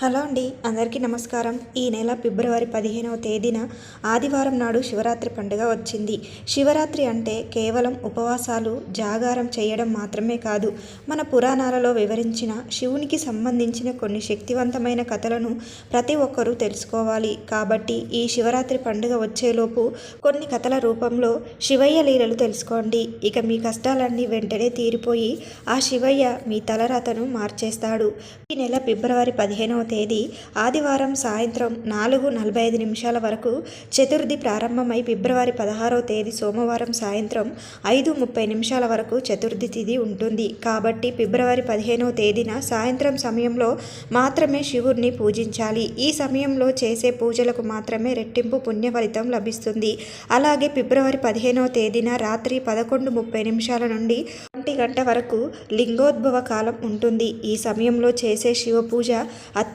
Hello అండి అందరికీ నమస్కారం. ఈ నెల ఫిబ్రవరి పదిహేనవ తేదీన ఆదివారం నాడు శివరాత్రి పండుగ వచ్చింది. శివరాత్రి అంటే కేవలం ఉపవాసాలు జాగారం చేయడం మాత్రమే కాదు. మన పురాణాలలో వివరించిన శివునికి సంబంధించిన కొన్ని శక్తివంతమైన కథలను ప్రతి ఒక్కరూ తెలుసుకోవాలి. కాబట్టి ఈ శివరాత్రి పండుగ వచ్చేలోపు కొన్ని కథల రూపంలో శివయ్య లీలలు తెలుసుకోండి. ఇక మీ కష్టాలన్నీ వెంటనే తీరిపోయి ఆ శివయ్య మీ తలరాతను మార్చేస్తాడు. ఈ నెల ఫిబ్రవరి పదిహేనవ తేదీ ఆదివారం సాయంత్రం నాలుగు నలభై ఐదు నిమిషాల వరకు చతుర్థి ప్రారంభమై ఫిబ్రవరి పదహారవ తేదీ సోమవారం సాయంత్రం ఐదు ముప్పై నిమిషాల వరకు చతుర్థి తిథి ఉంటుంది. కాబట్టి ఫిబ్రవరి పదిహేనవ తేదీన సాయంత్రం సమయంలో మాత్రమే శివుడిని పూజించాలి. ఈ సమయంలో చేసే పూజలకు మాత్రమే రెట్టింపు పుణ్య ఫలితం లభిస్తుంది. అలాగే ఫిబ్రవరి పదిహేనవ తేదీన రాత్రి పదకొండు ముప్పై నిమిషాల నుండి ఒంటి గంట వరకు లింగోద్భవ కాలం ఉంటుంది. ఈ సమయంలో చేసే శివ పూజ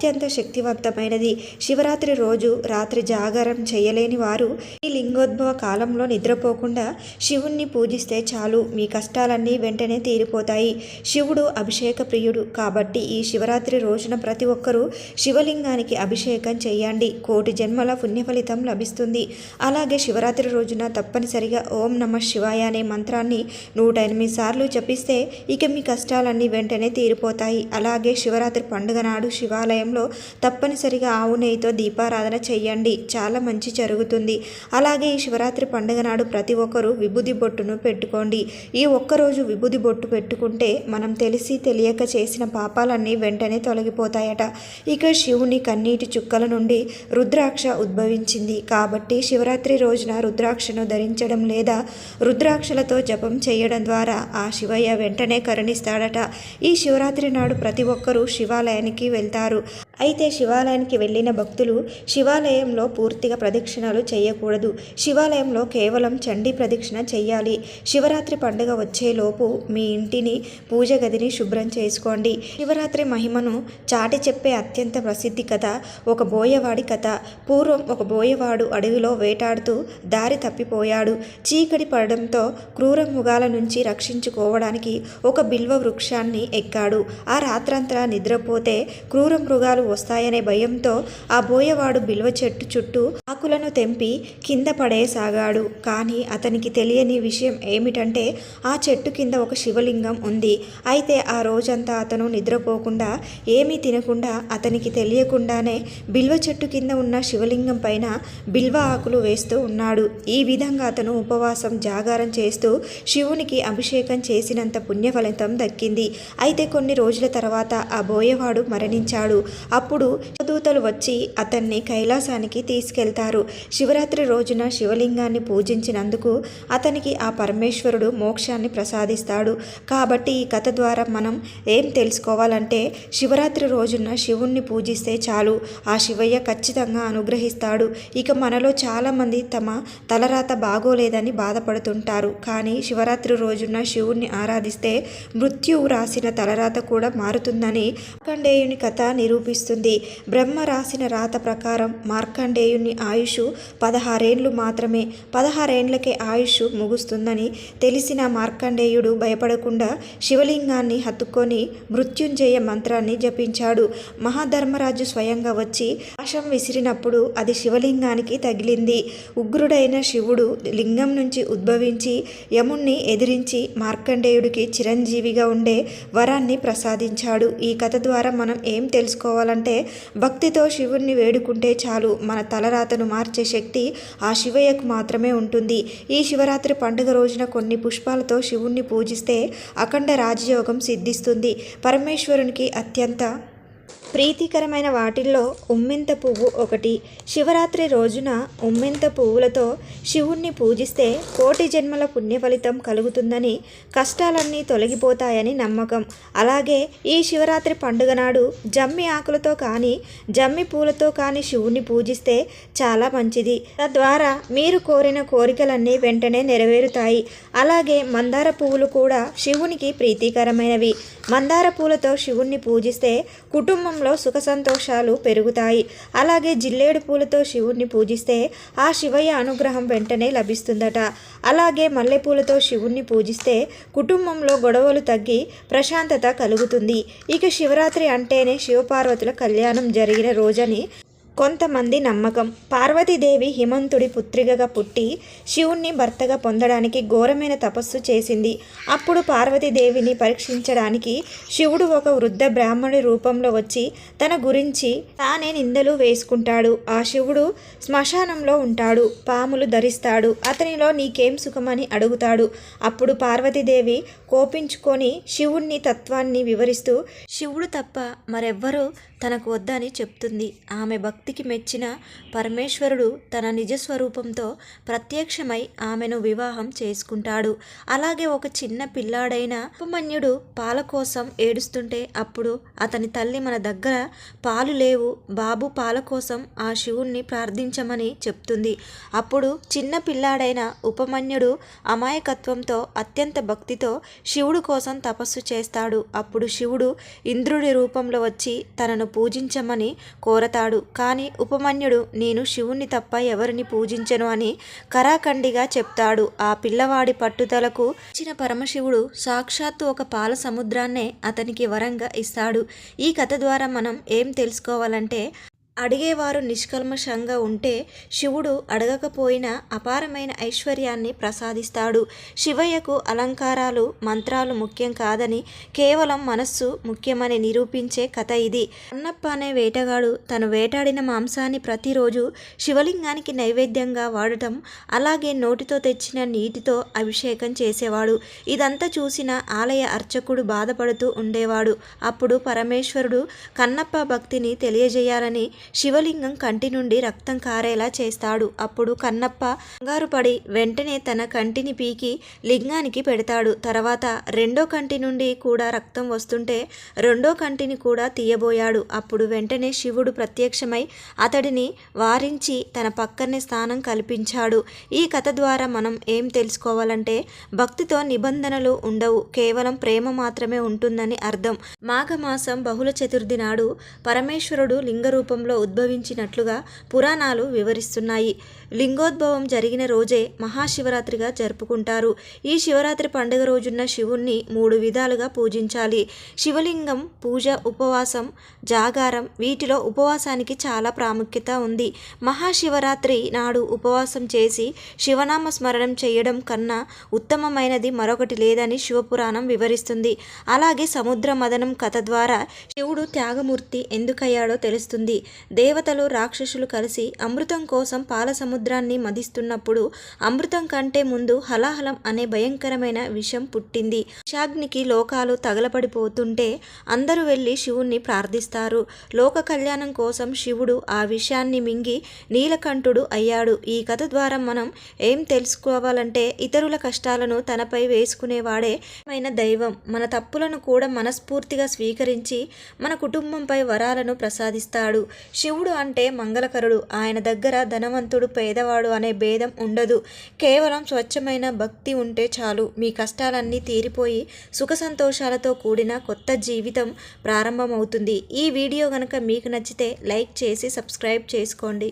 అత్యంత శక్తివంతమైనది. శివరాత్రి రోజు రాత్రి జాగారం చేయలేని వారు ఈ లింగోద్భవ కాలంలో నిద్రపోకుండా శివుణ్ణి పూజిస్తే చాలు. మీ కష్టాలన్నీ వెంటనే తీరిపోతాయి. శివుడు అభిషేక ప్రియుడు కాబట్టి ఈ శివరాత్రి రోజున ప్రతి ఒక్కరూ శివలింగానికి అభిషేకం చేయండి. కోటి జన్మల పుణ్యఫలితం లభిస్తుంది. అలాగే శివరాత్రి రోజున తప్పనిసరిగా ఓం నమ శివాయ అనే మంత్రాన్ని నూట ఎనిమిది సార్లు జపిస్తే ఇక మీ కష్టాలన్నీ వెంటనే తీరిపోతాయి. అలాగే శివరాత్రి పండుగ నాడు శివాలయం సమయంలో తప్పనిసరిగా ఆవు నెయ్యితో దీపారాధన చేయండి చాలా మంచి జరుగుతుంది. అలాగే ఈ శివరాత్రి పండుగ నాడు ప్రతి ఒక్కరూ విభూది బొట్టును పెట్టుకోండి. ఈ ఒక్కరోజు విభూది బొట్టు పెట్టుకుంటే మనం తెలిసి తెలియక చేసిన పాపాలన్నీ వెంటనే తొలగిపోతాయట. ఇక శివుని కన్నీటి చుక్కల నుండి రుద్రాక్ష ఉద్భవించింది. కాబట్టి శివరాత్రి రోజున రుద్రాక్షను ధరించడం లేదా రుద్రాక్షలతో జపం చేయడం ద్వారా ఆ శివయ్య వెంటనే కరుణిస్తాడట. ఈ శివరాత్రి నాడు ప్రతి ఒక్కరూ శివాలయానికి వెళ్తారు. అయితే శివాలయానికి వెళ్ళిన భక్తులు శివాలయంలో పూర్తిగా ప్రదక్షిణలు చేయకూడదు. శివాలయంలో కేవలం చండీ ప్రదక్షిణ చేయాలి. శివరాత్రి పండుగ వచ్చేలోపు మీ ఇంటిని పూజ గదిని శుభ్రం చేసుకోండి. శివరాత్రి మహిమను చాటి చెప్పే అత్యంత ప్రసిద్ధి కథ ఒక బోయవాడి కథ. పూర్వం ఒక బోయవాడు అడవిలో వేటాడుతూ దారి తప్పిపోయాడు. చీకటి పడడంతో క్రూర మృగాల నుంచి రక్షించుకోవడానికి ఒక బిల్వ వృక్షాన్ని ఎక్కాడు. ఆ రాత్రంతా నిద్రపోతే క్రూర మృగాలు వస్తాయనే భయంతో ఆ బోయవాడు బిల్వ చెట్టు చుట్టూ ఆకులను తెంపి కింద పడేసాగాడు కానీ అతనికి తెలియని విషయం ఏమిటంటే ఆ చెట్టు కింద ఒక శివలింగం ఉంది. అయితే ఆ రోజంతా అతను నిద్రపోకుండా ఏమీ తినకుండా అతనికి తెలియకుండానే బిల్వ చెట్టు కింద ఉన్న శివలింగం పైన బిల్వ ఆకులు వేస్తూ ఉన్నాడు. ఈ విధంగా అతను ఉపవాసం జాగారం చేస్తూ శివునికి అభిషేకం చేసినంత పుణ్యఫలితం దక్కింది. అయితే కొన్ని రోజుల తర్వాత ఆ బోయవాడు మరణించాడు. అప్పుడు దూతలు వచ్చి అతన్ని కైలాసానికి తీసుకెళ్తారు. శివరాత్రి రోజున శివలింగాన్ని పూజించినందుకు అతనికి ఆ పరమేశ్వరుడు మోక్షాన్ని ప్రసాదిస్తాడు. కాబట్టి ఈ కథ ద్వారా మనం ఏం తెలుసుకోవాలంటే శివరాత్రి రోజున శివుణ్ణి పూజిస్తే చాలు. ఆ శివయ్య ఖచ్చితంగా అనుగ్రహిస్తాడు. ఇక మనలో చాలామంది తమ తలరాత బాగోలేదని బాధపడుతుంటారు. కానీ శివరాత్రి రోజున శివుణ్ణి ఆరాధిస్తే మృత్యువు రాసిన తలరాత కూడా మారుతుందని మార్కండేయుని కథ నిరూపిస్తుంది. బ్రహ్మ రాసిన రాత ప్రకారం మార్కండేయుని ఆయుష్ పదహారేండ్లు మాత్రమే. పదహారేండ్లకే ఆయుష్ ముగుస్తుందని తెలిసిన మార్కండేయుడు భయపడకుండా శివలింగాన్ని హత్తుకొని మృత్యుంజయ మంత్రాన్ని జపించాడు. మహాధర్మరాజు స్వయంగా వచ్చి ఆశం విసిరినప్పుడు అది శివలింగానికి తగిలింది. ఉగ్రుడైన శివుడు లింగం నుంచి ఉద్భవించి యముణ్ణి ఎదిరించి మార్కండేయుడికి చిరంజీవిగా ఉండే వరాన్ని ప్రసాదించాడు. ఈ కథ ద్వారా మనం ఏం తెలుసుకోవాలంటే భక్తితో శివుణ్ణి వేడుకుంటే చాలు మన తలరాతను మార్చే శక్తి ఆ శివయ్యకు మాత్రమే ఉంటుంది. ఈ శివరాత్రి పండుగ రోజున కొన్ని పుష్పాలతో శివుణ్ణి పూజిస్తే అఖండ రాజయోగం సిద్ధిస్తుంది. పరమేశ్వరునికి అత్యంత ప్రీతికరమైన వాటిల్లో ఉమ్మెంత పువ్వు ఒకటి. శివరాత్రి రోజున ఉమ్మెంత పువ్వులతో శివుణ్ణి పూజిస్తే కోటి జన్మల పుణ్య ఫలితం కలుగుతుందని కష్టాలన్నీ తొలగిపోతాయని నమ్మకం. అలాగే ఈ శివరాత్రి పండుగ నాడు జమ్మి ఆకులతో కానీ జమ్మి పూలతో కానీ శివుణ్ణి పూజిస్తే చాలా మంచిది. తద్వారా మీరు కోరిన కోరికలన్నీ వెంటనే నెరవేరుతాయి. అలాగే మందార పువ్వులు కూడా శివునికి ప్రీతికరమైనవి. మందార పూలతో శివుణ్ణి పూజిస్తే కుటుంబం కుటుంబంలో సుఖ సంతోషాలు పెరుగుతాయి. అలాగే జిల్లేడు పూలతో శివుణ్ణి పూజిస్తే ఆ శివయ్య అనుగ్రహం వెంటనే లభిస్తుందట. అలాగే మల్లెపూలతో శివుణ్ణి పూజిస్తే కుటుంబంలో గొడవలు తగ్గి ప్రశాంతత కలుగుతుంది. ఇక శివరాత్రి అంటేనే శివపార్వతుల కళ్యాణం జరిగిన రోజని కొంతమంది నమ్మకం. పార్వతీదేవి హిమంతుడి పుత్రికగా పుట్టి శివుణ్ణి భర్తగా పొందడానికి ఘోరమైన తపస్సు చేసింది. అప్పుడు పార్వతీదేవిని పరీక్షించడానికి శివుడు ఒక వృద్ధ బ్రాహ్మణి రూపంలో వచ్చి తన గురించి తానే నిందలు వేసుకుంటాడు. ఆ శివుడు శ్మశానంలో ఉంటాడు. పాములు ధరిస్తాడు. అతనిలో నీకేం సుఖమని అడుగుతాడు. అప్పుడు పార్వతీదేవి కోపించుకొని శివుణ్ణి తత్వాన్ని వివరిస్తూ శివుడు తప్ప మరెవ్వరూ తనకు వద్దని చెప్తుంది. ఆమె భక్తికి మెచ్చిన పరమేశ్వరుడు తన నిజస్వరూపంతో ప్రత్యక్షమై ఆమెను వివాహం చేసుకుంటాడు. అలాగే ఒక చిన్న పిల్లాడైన ఉపమన్యుడు పాల కోసం ఏడుస్తుంటే అప్పుడు అతని తల్లి మన దగ్గర పాలు లేవు బాబు పాల కోసం ఆ శివుణ్ణి ప్రార్థించమని చెప్తుంది. అప్పుడు చిన్న పిల్లాడైన ఉపమన్యుడు అమాయకత్వంతో అత్యంత భక్తితో శివుడు కోసం తపస్సు చేస్తాడు. అప్పుడు శివుడు ఇంద్రుడి రూపంలో వచ్చి తనను పూజించమని కోరతాడు. కానీ ఉపమన్యుడు నేను శివుణ్ణి తప్ప ఎవరిని పూజించను అని కరాఖండిగా చెప్తాడు. ఆ పిల్లవాడి పట్టుదలకు ఇచ్చిన పరమశివుడు సాక్షాత్తు ఒక పాల సముద్రాన్నే అతనికి వరంగా ఇస్తాడు. ఈ కథ ద్వారా మనం ఏం తెలుసుకోవాలంటే అడిగేవారు నిష్కల్మషంగా ఉంటే శివుడు అడగకపోయినా అపారమైన ఐశ్వర్యాన్ని ప్రసాదిస్తాడు. శివయ్యకు అలంకారాలు మంత్రాలు ముఖ్యం కాదని కేవలం మనస్సు ముఖ్యమని నిరూపించే కథ ఇది. అన్నప్ప అనే వేటగాడు తను వేటాడిన మాంసాన్ని ప్రతిరోజు శివలింగానికి నైవేద్యంగా వాడటం అలాగే నోటితో తెచ్చిన నీటితో అభిషేకం చేసేవాడు. ఇదంతా చూసిన ఆలయ అర్చకుడు బాధపడుతూ ఉండేవాడు. అప్పుడు పరమేశ్వరుడు కన్నప్ప భక్తిని తెలియజేయాలని శివలింగం కంటి నుండి రక్తం కారేలా చేస్తాడు. అప్పుడు కన్నప్ప కంగారు పడి వెంటనే తన కంటిని పీకి లింగానికి పెడతాడు. తర్వాత రెండో కంటి నుండి కూడా రక్తం వస్తుంటే రెండో కంటిని కూడా తీయబోయాడు. అప్పుడు వెంటనే శివుడు ప్రత్యక్షమై అతడిని వారించి తన పక్కనే స్థానం కల్పించాడు. ఈ కథ ద్వారా మనం ఏం తెలుసుకోవాలంటే భక్తితో నిబంధనలు ఉండవు. కేవలం ప్రేమ మాత్రమే ఉంటుందని అర్థం. మాఘమాసం బహుళ చతుర్థి నాడు పరమేశ్వరుడు లింగ రూపంలో ఉద్భవించినట్లుగా పురాణాలు వివరిస్తున్నాయి. లింగోద్భవం జరిగిన రోజే మహాశివరాత్రిగా జరుపుకుంటారు. ఈ శివరాత్రి పండుగ రోజున్న శివుణ్ణి మూడు విధాలుగా పూజించాలి. శివలింగం పూజ ఉపవాసం జాగారం వీటిలో ఉపవాసానికి చాలా ప్రాముఖ్యత ఉంది. మహాశివరాత్రి నాడు ఉపవాసం చేసి శివనామ స్మరణం చేయడం కన్నా ఉత్తమమైనది మరొకటి లేదని శివపురాణం వివరిస్తుంది. అలాగే సముద్ర మదనం కథ ద్వారా శివుడు త్యాగమూర్తి ఎందుకయ్యాడో తెలుస్తుంది. దేవతలు రాక్షసులు కలిసి అమృతం కోసం పాల సముద్రాన్ని మదిస్తున్నప్పుడు అమృతం కంటే ముందు హలాహలం అనే భయంకరమైన విషం పుట్టింది. విషాగ్నికి లోకాలు తగలపడిపోతుంటే అందరూ వెళ్ళి శివుణ్ణి ప్రార్థిస్తారు. లోక కళ్యాణం కోసం శివుడు ఆ విషయాన్ని మింగి నీలకంఠుడు అయ్యాడు. ఈ కథ ద్వారా మనం ఏం తెలుసుకోవాలంటే ఇతరుల కష్టాలను తనపై వేసుకునేవాడే మైన దైవం. మన తప్పులను కూడా మనస్ఫూర్తిగా స్వీకరించి మన కుటుంబంపై వరాలను ప్రసాదిస్తాడు. శివుడు అంటే మంగళకరుడు. ఆయన దగ్గర ధనవంతుడు పేదవాడు అనే భేదం ఉండదు. కేవలం స్వచ్ఛమైన భక్తి ఉంటే చాలు. మీ కష్టాలన్నీ తీరిపోయి సుఖ సంతోషాలతో కూడిన కొత్త జీవితం ప్రారంభమవుతుంది. ఈ వీడియో కనుక మీకు నచ్చితే లైక్ చేసి సబ్స్క్రైబ్ చేసుకోండి.